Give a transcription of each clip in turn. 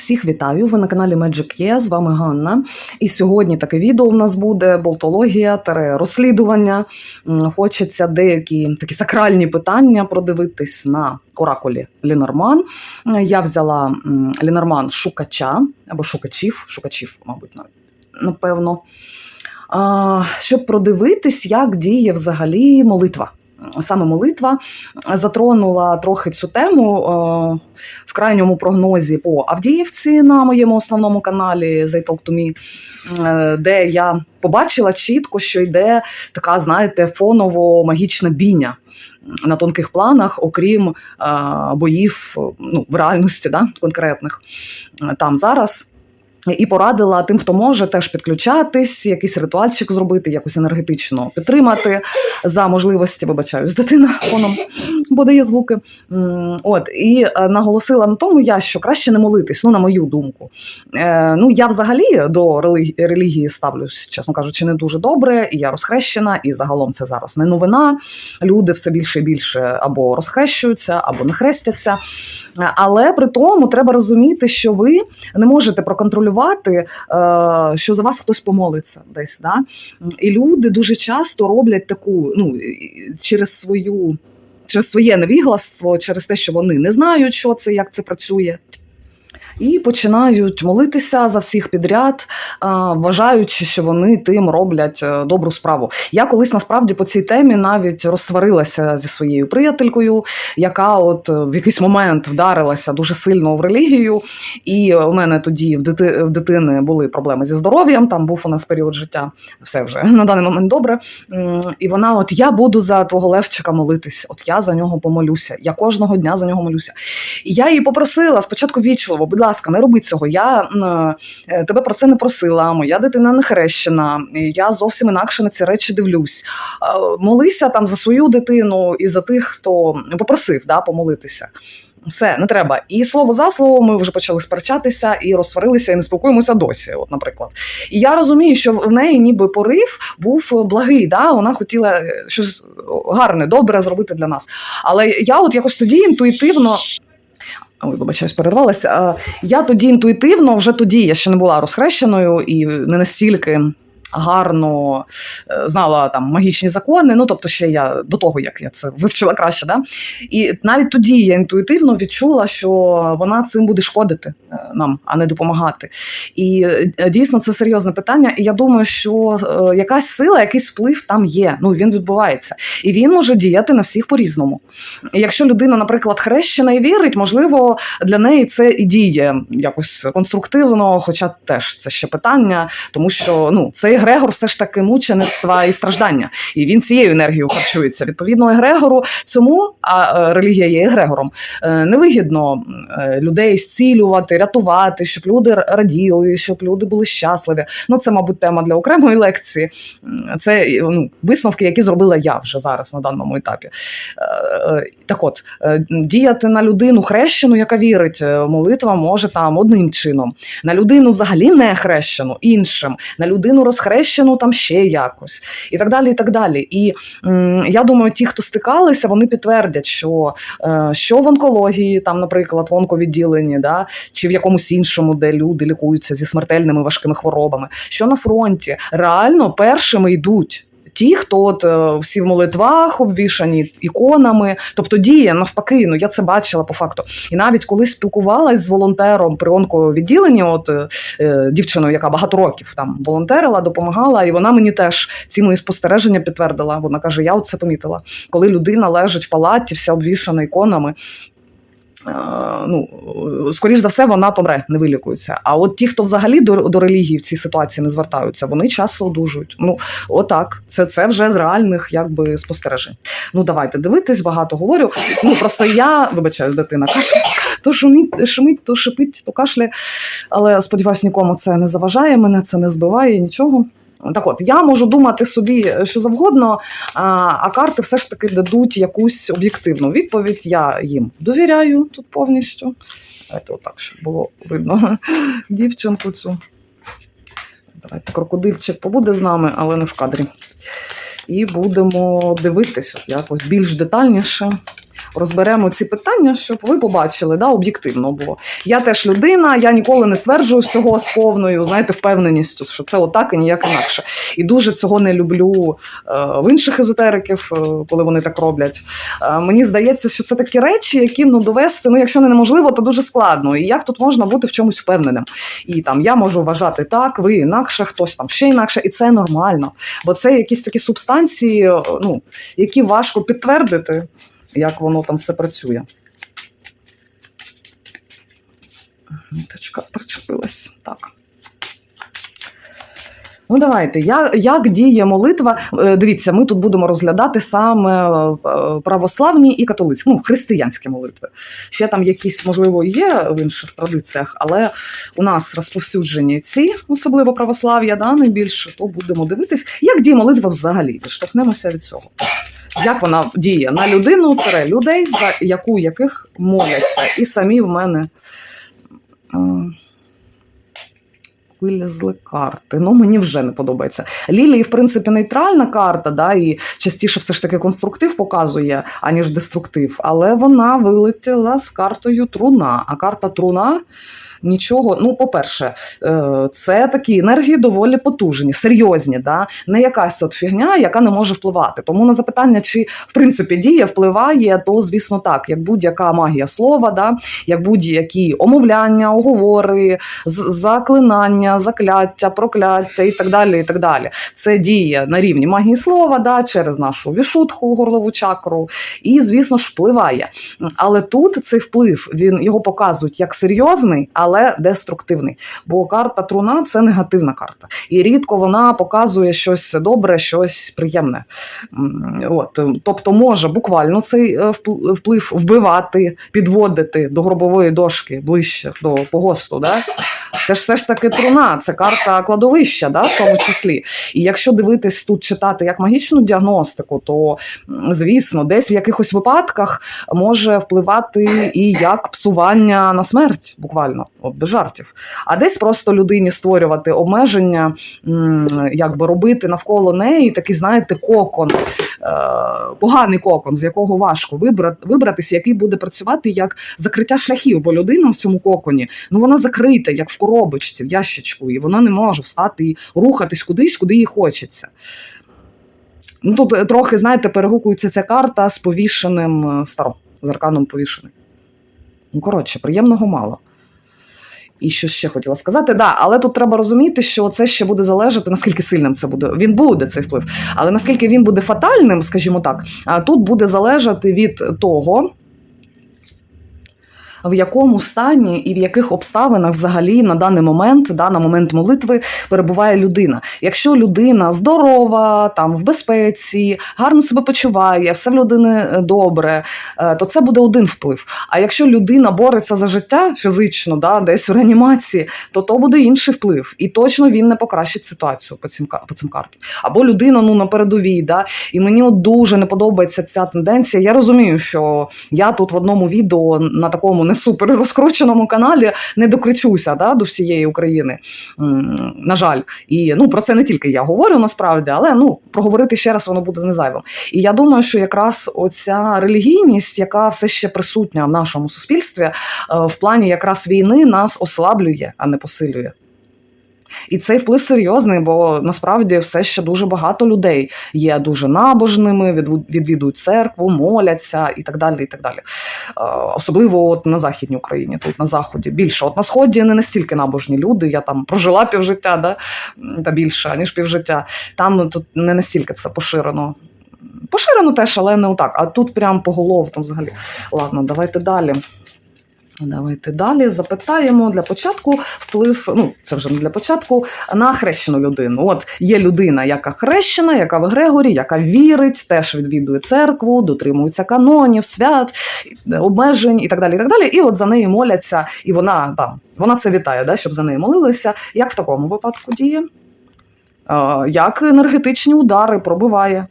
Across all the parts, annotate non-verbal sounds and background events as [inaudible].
Всіх вітаю! Ви на каналі Magic Є, з вами Ганна. І сьогодні таке відео в нас буде болтологія, розслідування. Хочеться деякі такі сакральні питання продивитись на оракулі Лінорман. Я взяла Лінорман шукача або шукачів, шукачів, мабуть, навіть, напевно. Щоб продивитись, як діє взагалі молитва. Саме молитва затронула трохи цю тему е, в крайньому прогнозі по Авдіївці на моєму основному каналі They Talk to Me, е, де я побачила чітко, що йде така, знаєте, фоново магічна бійня на тонких планах, окрім е, боїв ну, в реальності да, конкретних е, там зараз. І порадила тим, хто може теж підключатись, якийсь ритуальчик зробити, якось енергетично підтримати за можливості. Вибачаюсь, дитина фоном подає звуки. От і е, наголосила на тому, я що краще не молитись, ну на мою думку. Е, ну я взагалі до релігії, ставлюсь, чесно кажучи, не дуже добре. І я розхрещена, і загалом це зараз не новина. Люди все більше і більше або розхрещуються, або не хрестяться. Е, Але при тому треба розуміти, що ви не можете проконтролювати, е, що за вас хтось помолиться десь. Да? І люди дуже часто роблять таку, ну через свою. Через своє невігластво, через те, що вони не знають, що це, як це працює, і починають молитися за всіх підряд, вважаючи, що вони тим роблять е, добру справу. Я колись насправді по цій темі навіть розсварилася зі своєю приятелькою, яка от е, в якийсь момент вдарилася дуже сильно в релігію. І у мене тоді в дити- в дитини були проблеми зі здоров'ям. Там був у нас період життя, все вже [laughs] на даний момент добре. І вона, от я буду за твого Левчика молитись, от я за нього помолюся. Я кожного дня за нього молюся. І я її попросила спочатку вічливо, будь ласка, не роби цього. Я е, тебе про це не просила. Моя дитина не хрещена. Я зовсім інакше на ці речі дивлюсь. Е, Молися там за свою дитину і за тих, хто попросив да, помолитися. Все, не треба. І слово за слово, ми вже почали сперечатися і розсварилися, і не спілкуємося досі. От, наприклад. І я розумію, що в неї ніби порив був благий. Да? Вона хотіла е, щось гарне, добре зробити для нас. Але я от якось тоді інтуїтивно. Ой, вибачаюсь, перервалася. Я тоді інтуїтивно, вже тоді я ще не була розхрещеною і не настільки гарно е, знала там магічні закони. Ну тобто, ще я до того, як я це вивчила краще. Да? І навіть тоді я інтуїтивно відчула, що вона цим буде шкодити е, нам, а не допомагати. І е, дійсно це серйозне питання. І я думаю, що якась сила, якийсь вплив там є. Ну він відбувається, і він може діяти на всіх по-різному. І Якщо людина, наприклад, хрещена і вірить, можливо, для неї це і діє якось конструктивно, хоча теж це ще питання, тому що ну цей егрегор все ж таки мучеництва і страждання, і він цією енергією харчується. Відповідно, егрегору цьому, а е, релігія є егрегором, е, невигідно е, людей зцілювати, рятувати, щоб люди раділи, щоб люди були щасливі. Ну це, мабуть, тема для окремої лекції. Це ну, висновки, які зробила я вже зараз на даному етапі. Так от, діяти на людину хрещену, яка вірить, молитва може там одним чином, на людину взагалі не хрещену іншим, на людину розхрещену там ще якось, і так далі. І так далі. І м, я думаю, ті, хто стикалися, вони підтвердять, що, е, що в онкології, там, наприклад, в онковідділенні, да, чи в якомусь іншому, де люди лікуються зі смертельними важкими хворобами, що на фронті реально першими йдуть. Ті, хто от е, всі в молитвах обвішані іконами, тобто діє навпаки, ну я це бачила по факту. І навіть коли спілкувалась з волонтером при онковідділенні, от е, е, дівчиною, яка багато років там волонтерила, допомагала, і вона мені теж ці мої спостереження підтвердила. Вона каже: Я от це помітила, коли людина лежить в палаті, вся обвішана іконами. Ну, скоріш за все, вона помре, не вилікується. А от ті, хто взагалі до, до релігії в цій ситуації не звертаються, вони часто одужують. Ну, отак, це, це вже з реальних якби спостережень. Ну, давайте дивитись, багато говорю. Ну просто я вибачаюсь, дитина то шумить, шумить, то шипить, то кашляє. Але сподіваюсь, нікому це не заважає мене, це не збиває нічого. Так от, я можу думати собі що завгодно, а, а карти все ж таки дадуть якусь об'єктивну відповідь. Я їм довіряю тут повністю. Давайте отак, щоб було видно [laughs] дівчинку цю. Давайте крокодильчик побуде з нами, але не в кадрі. І будемо дивитися якось більш детальніше. Розберемо ці питання, щоб ви побачили, да, об'єктивно. Бо я теж людина, я ніколи не стверджую всього з повною, знаєте, впевненістю, що це отак і ніяк інакше. І дуже цього не люблю е, в інших езотериків, е, коли вони так роблять. Е, мені здається, що це такі речі, які ну довести, ну якщо не неможливо, то дуже складно. І як тут можна бути в чомусь впевненим? І там я можу вважати так, ви інакше, хтось там ще інакше, і це нормально. Бо це якісь такі субстанції, ну які важко підтвердити, як воно там все працює. Ниточка причепилась. Так. Ну, давайте. Я, як діє молитва? Е, Дивіться, ми тут будемо розглядати саме е, православні і католицькі, ну, християнські молитви. Ще там якісь, можливо, є в інших традиціях, але у нас розповсюджені ці, особливо православ'я, да, найбільше, то будемо дивитись, як діє молитва взагалі. Відштовхнемося від цього. Як вона діє на людину, тире людей, за яку яких моляться. І самі в мене. е, Вилізли карти. Ну, мені вже не подобається. Лілії, в принципі, нейтральна карта, да, і частіше все ж таки конструктив показує, аніж деструктив. Але вона вилетіла з картою труна. А карта труна нічого. Ну, по-перше, е, це такі енергії доволі потужні, серйозні, да? не якась от фігня, яка не може впливати. Тому на запитання, чи в принципі дія впливає, то звісно так, як будь-яка магія слова, да? як будь-які омовляння, оговори, заклинання, закляття, прокляття і так далі. і так далі. Це діє на рівні магії слова, да? через нашу вішутху, горлову чакру, і, звісно ж, впливає. Але тут цей вплив він його показують як серйозний, але деструктивний. Бо карта труна це негативна карта. І рідко вона показує щось добре, щось приємне. От, тобто може буквально цей е, вплив вбивати, підводити до гробової дошки ближче до погосту. Да? Це ж все ж таки труна, це карта кладовища, да, в тому числі. І якщо дивитись тут читати як магічну діагностику, то звісно, десь в якихось випадках може впливати і як псування на смерть, буквально, от без жартів. А десь просто людині створювати обмеження, якби робити навколо неї такий, знаєте, кокон, е, поганий кокон, з якого важко вибрати, вибратися, який буде працювати як закриття шляхів, бо людина в цьому коконі, ну вона закрита, як в коробочці, в ящичку, і вона не може встати і рухатись кудись, куди їй хочеться. Ну, тут е, трохи, знаєте, перегукується ця карта з повішеним е, старом, з арканом повішений. Ну, коротше, приємного мало. І що ще хотіла сказати, да, але тут треба розуміти, що це ще буде залежати, наскільки сильним це буде. Він буде цей вплив, але наскільки він буде фатальним, скажімо так, тут буде залежати від того, в якому стані і в яких обставинах взагалі на даний момент, да, на момент молитви, перебуває людина. Якщо людина здорова, там в безпеці, гарно себе почуває, все в людини е, добре, е, то це буде один вплив. А якщо людина бореться за життя фізично, да, десь в реанімації, то то буде інший вплив. І точно він не покращить ситуацію по цим по цим картам. Або людина ну на передовій, да, і мені от дуже не подобається ця тенденція. Я розумію, що я тут в одному відео на такому не супер розкрученому каналі не докричуся да, до всієї України. На жаль, і ну про це не тільки я говорю насправді, але ну проговорити ще раз воно буде не зайвим. І я думаю, що якраз оця релігійність, яка все ще присутня в нашому суспільстві, е, в плані якраз війни нас ослаблює, а не посилює. І цей вплив серйозний, бо насправді все ще дуже багато людей є дуже набожними, відвідують церкву, моляться і так далі. І так далі. Е, Особливо от на Західній Україні, тут на Заході. Більше. От на Сході не настільки набожні люди. Я там прожила півжиття, да? та більше, ніж півжиття. Там тут не настільки це поширено. Поширено теж, але не отак. А тут прям поголовно взагалі. Ладно, давайте далі. Давайте далі запитаємо для початку вплив. Ну це вже не для початку на хрещену людину. От є людина, яка хрещена, яка в Егрегорі, яка вірить, теж відвідує церкву, дотримується канонів, свят, обмежень і так далі. І так далі. І от за неї моляться, і вона там вона це вітає, да, щоб за неї молилися. Як в такому випадку діє? Е, Як енергетичні удари пробиває?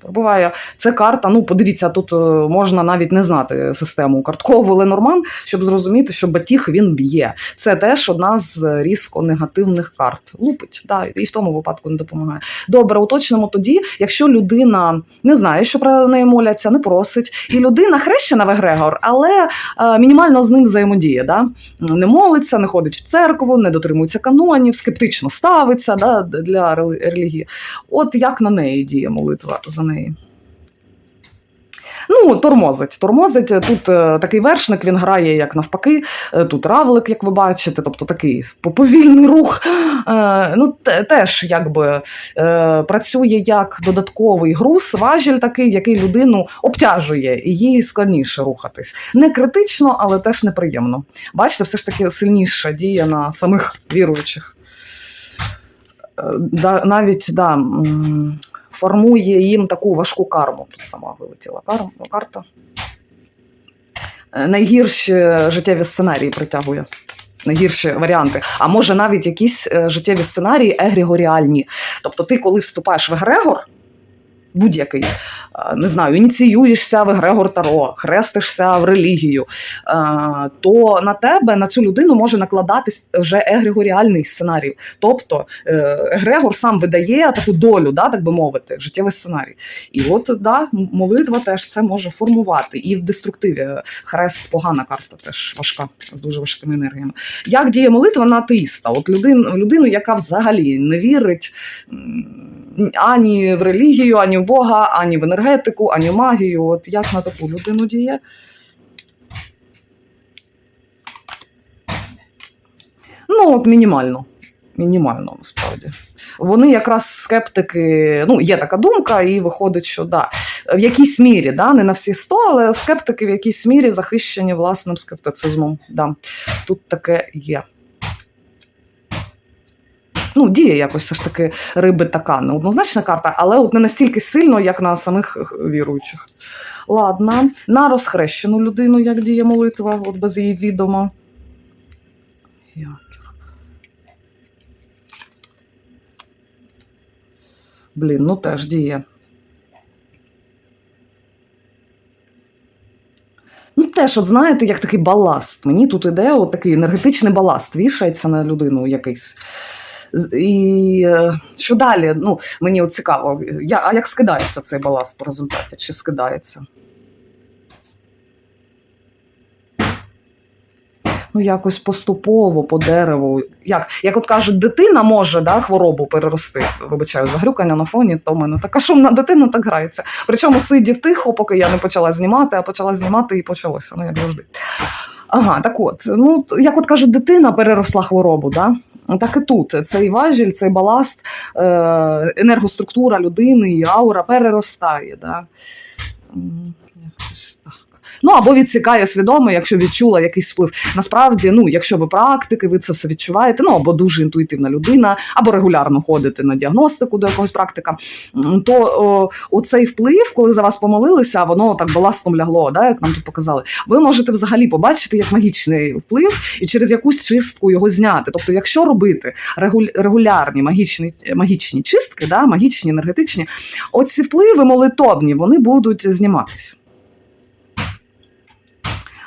Пробуває. Це карта. Ну, подивіться, тут е, можна навіть не знати систему карткову Ленорман, щоб зрозуміти, що батіг він б'є. Це теж одна з різко негативних карт. Лупить, да, і в тому випадку не допомагає. Добре, уточнимо тоді, якщо людина не знає, що про неї моляться, не просить, і людина хрещена в егрегор, але е, мінімально з ним взаємодіє. Да? Не молиться, не ходить в церкву, не дотримується канонів, скептично ставиться да, для релігії. От як на неї діє молитва за неї? Ну, тормозить. Тормозить. Тут е, такий вершник, він грає як навпаки. Е, Тут равлик, як ви бачите, тобто такий повільний рух. Е, ну, те- теж якби е, працює як додатковий груз, важіль такий, який людину обтяжує, і їй складніше рухатись. Не критично, але теж неприємно. Бачите, все ж таки сильніша діє на самих віруючих. Е, навіть да, формує їм таку важку карму. Тут сама вилетіла карма, карта. Е, Найгірші життєві сценарії притягує. Найгірші варіанти. А може навіть якісь е, життєві сценарії егрегоріальні. Тобто, ти, коли вступаєш в егрегор, будь-який, е, не знаю, ініціюєшся в егрегор Таро, хрестишся в релігію, е, то на тебе, на цю людину може накладатись вже егрегоріальний сценарій. Тобто е, егрегор сам видає таку долю, да, так би мовити, життєвий сценарій. І от да, молитва теж це може формувати. І в деструктиві хрест погана карта, теж важка, з дуже важкими енергіями. Як діє молитва на атеїста? От людину, людину, яка взагалі не вірить ані в релігію, ані в Бога, ані в енергетику, ані в магію. От як на таку людину діє? Ну, от мінімально. Мінімально, насправді. Вони якраз скептики, ну, є така думка, і виходить, що да, в якійсь мірі, да, не на всі 100, але скептики в якійсь мірі захищені власним скептицизмом. Да. Тут таке є. Ну, діє якось все ж таки риби така неоднозначна карта, але от не настільки сильно, як на самих віруючих. Ладно, на розхрещену людину, як діє молитва, от без її відома. Блін, ну теж діє. Ну, теж, от знаєте, як такий баласт. Мені тут іде от такий енергетичний баласт, вішається на людину якийсь. І е, що далі? Ну, мені цікаво, я, а як скидається цей баласт у результаті? Чи скидається? Ну, якось поступово по дереву. Як, як от кажуть, дитина може да, хворобу перерости. Вибачаю, загрюкання на фоні, то в мене така шумна дитина так грається. Причому сидів тихо, поки я не почала знімати, а почала знімати і почалося. Ну, як завжди. Ага, так от, ну, як от кажуть, дитина переросла хворобу, да? Так і тут цей важіль, цей баласт, е, енергоструктура людини і аура переростає. Да? Якось так. Ну або відсікає свідомо, якщо відчула якийсь вплив. Насправді, ну, якщо ви практики, ви це все відчуваєте, ну або дуже інтуїтивна людина, або регулярно ходите на діагностику до якогось практика, то оцей вплив, коли за вас помолилися, воно так баластом лягло, да, як нам тут показали. Ви можете взагалі побачити як магічний вплив і через якусь чистку його зняти. Тобто, якщо робити регулярні магічні, магічні чистки, да, магічні, енергетичні, оці впливи молитовні, вони будуть зніматися.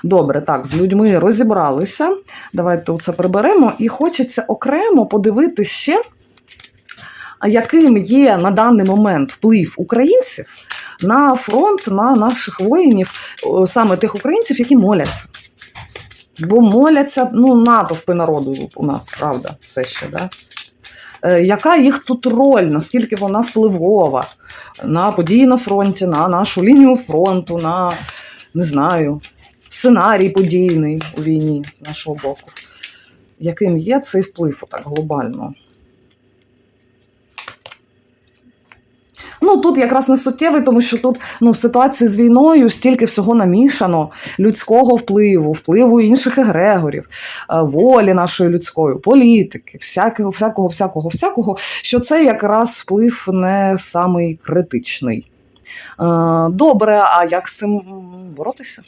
Добре, так, з людьми розібралися. Давайте це приберемо. І хочеться окремо подивитися ще, яким є на даний момент вплив українців на фронт, на наших воїнів, саме тих українців, які моляться. Бо моляться ну, натовпи народу у нас, правда, все ще. Да? Е, Яка їх тут роль, наскільки вона впливова на події на фронті, на нашу лінію фронту, на не знаю, сценарій подійний у війні з нашого боку. Яким є цей вплив так глобально? Ну тут якраз не суттєвий, тому що тут ну, в ситуації з війною стільки всього намішано людського впливу, впливу інших егрегорів, е, волі нашої людської, політики, всякого, всякого, всякого, всякого, що це якраз вплив не самий критичний. Е, Добре, а як з цим боротися?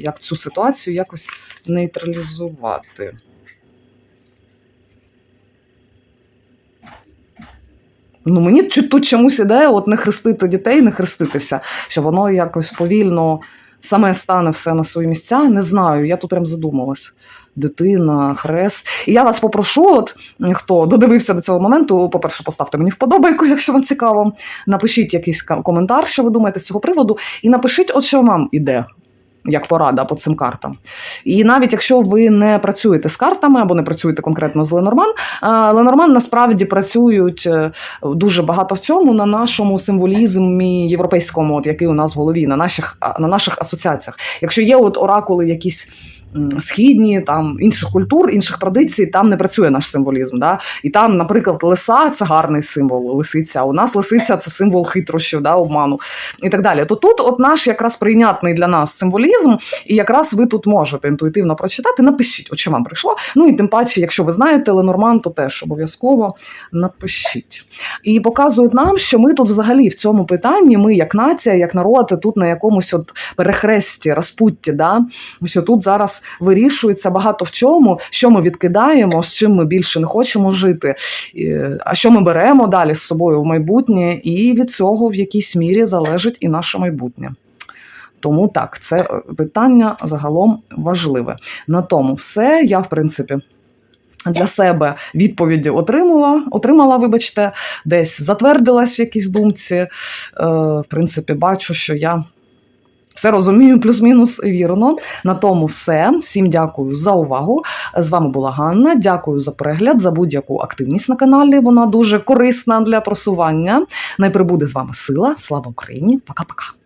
Як цю ситуацію якось нейтралізувати? Ну, мені тут чомусь ідея от не хрестити дітей, не хреститися, що воно якось повільно саме стане все на свої місця. Не знаю, я тут прям задумалась. Дитина, хрест. І я вас попрошу, от хто додивився до цього моменту, по-перше, поставте мені вподобайку, якщо вам цікаво. Напишіть якийсь коментар, що ви думаєте з цього приводу, і напишіть, от що вам іде. Як порада по цим картам. І навіть якщо ви не працюєте з картами або не працюєте конкретно з Ленорман, Ленорман насправді працюють е, дуже багато в цьому на нашому символізмі європейському, от який у нас в голові, на наших, на наших асоціаціях. Якщо є от оракули якісь. Східні, там інших культур, інших традицій, там не працює наш символізм. Да? І там, наприклад, лиса це гарний символ, лисиця. У нас лисиця це символ хитрощів, да, обману і так далі. То тут, от наш якраз прийнятний для нас символізм, і якраз ви тут можете інтуїтивно прочитати. Напишіть, от що вам прийшло. Ну і тим паче, якщо ви знаєте Ленорман, то теж обов'язково напишіть. І показують нам, що ми тут взагалі в цьому питанні, ми як нація, як народ, тут на якомусь от перехресті, розпутті, да? що тут зараз вирішується багато в чому, що ми відкидаємо, з чим ми більше не хочемо жити, а що ми беремо далі з собою в майбутнє, і від цього в якійсь мірі залежить і наше майбутнє. Тому так, це е, питання загалом важливе. На тому все. Я, в принципі, для себе відповіді отримала, отримала, вибачте, десь затвердилась в якійсь думці. Е, в принципі, бачу, що я все розумію, плюс-мінус вірно. На тому все. Всім дякую за увагу. З вами була Ганна. Дякую за перегляд, за будь-яку активність на каналі. Вона дуже корисна для просування. Найприбуде з вами сила. Слава Україні! Пока-пока.